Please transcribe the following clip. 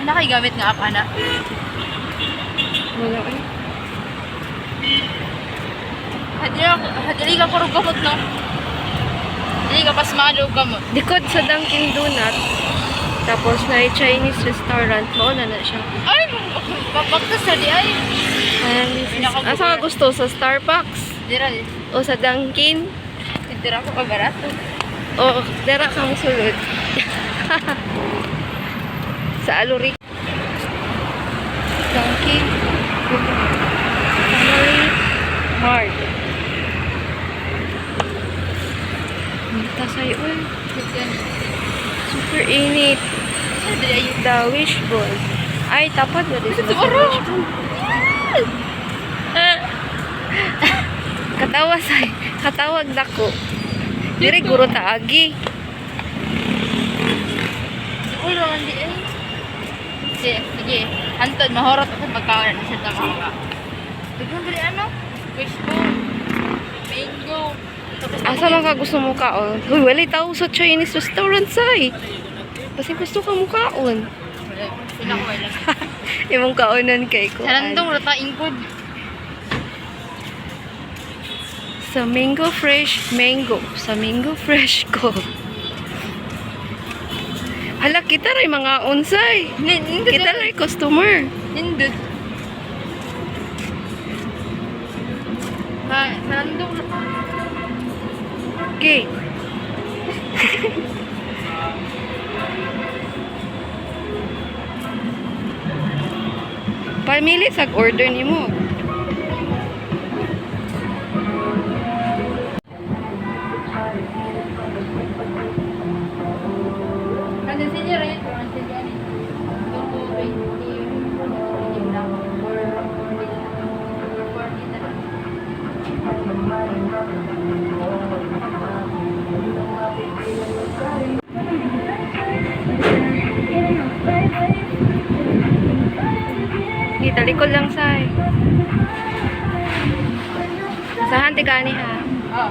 Ano kay gamit nga app, ana? Wala eh. Hadili ka, ka puro gamot, no? Hadili ka pas malo gamot. Likod sa Dunkin Donut. Tapos na Chinese restaurant. Mauna na siya. Ay, babaktas na di ay. Ayan, this is... Asa ka gusto? Sa Starbucks? Dira, di. O sa Dunkin? Dira ko kabarato. O, dara kang sulod. sa Alurik. Dunkin. Family Mart. Minta sa'yo, uy. Super init. The wishbone. Ay, tapat ba din sa wishbone? Katawa sa katawag dako. Diri guro taagi. Sige, sige. Hantod, mahorot ako sa pagkawan na siya tama ka. Tignan dali ano? Wishbone. Mango. Asa man ka gusto mo kaon? Uy, wala tao sa Chinese restaurant say. Kasi gusto ka mo kaon. Wala, Sila ko wala. Imong kaonan kay ko. Sa landong, rata ingkod. Sa mango fresh mango. Sa mango fresh ko. Hala, kita rin mga unsay. Kita rin customer. Nindot. Ha, rata. Okay. Pamili sa order nimo. Kasi Dito, likod lang say. Sahan ti gani ha. Oh.